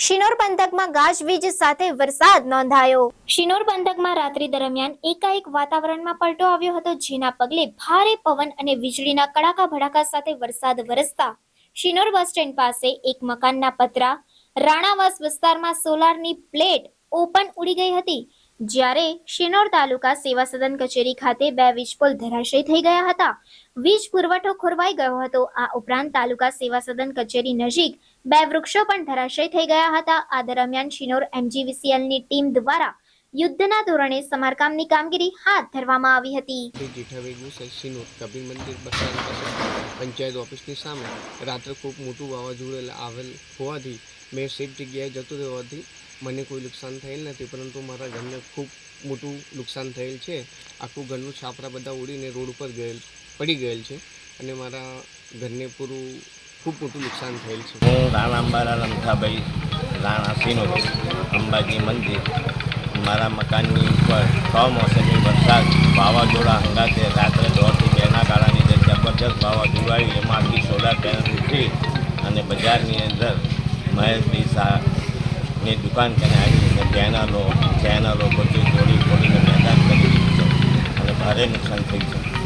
શિનોર પંથકમાં ગાજવીજ સાથે વરસાદ નોંધાયો. શિનોર પંથકમાં રાત્રિ દરમિયાન એકાએક વાતાવરણમાં પલટો આવ્યો હતો, જેના પગલે ભારે પવન અને વીજળીના કડાકા ભડાકા સાથે વરસાદ વરસતા શિનોર બસ સ્ટેન્ડ પાસે એક મકાનના પતરા રાણાવાસ વિસ્તારમાં સોલારની પ્લેટ ઓપન ઉડી ગઈ હતી. જ્યારે શિનોર તાલુકા સેવા સદન કચેરી ખાતે બે વીજપોલ ધરાશય થઈ ગયા હતા. વીજ પુરવઠો ખોરવાઈ ગયો હતો. આ ઉપરાંત તાલુકા સેવા સદન કચેરી નજીક બે વૃક્ષો પણ ધરાશય થઈ ગયા હતા. આ દરમિયાન શિનોર એમજીવીસીએલની ટીમ દ્વારા યુદ્ધના ધોરણે સમારકામની કામગીરી હાથ ધરવામાં આવી હતી. કબીર મંદિર પંચાયત ઓફિસની સામે રાત્રે ખૂબ મોટું વાવાઝોડું આવેલ હોવાથી મેં સેફ જગ્યાએ જતો રહેવાથી મને કોઈ નુકસાન થયેલ નથી, પરંતુ મારા ઘરને ખૂબ મોટું નુકસાન થયેલ છે. આખું ઘરનું છાપરા બધા ઉડીને રોડ ઉપર ગયેલ, પડી ગયેલ છે અને મારા ઘરને પૂરું ખૂબ મોટું નુકસાન થયેલ છે. હું રાણા અંબાલા લમથાભાઈ રાણા સિનો અંબાજી મંદિર. મારા મકાનની ઉપર કમોસમી વરસાદ, વાવાઝોડા હંગાતે રાત્રે દોઢથી બેના ગાળાની જે જબરજસ્ત વાવાઝોડા એમાં આખી સોલાર પેનલ ઉઠી અને બજારની અંદર મહેશભાઈ શાહની દુકાન તેને આવી અને ચેનલો ચેનલો બધી તોડી ફોડીને મેદાન કરી દીધું અને ભારે નુકસાન થઈ છે.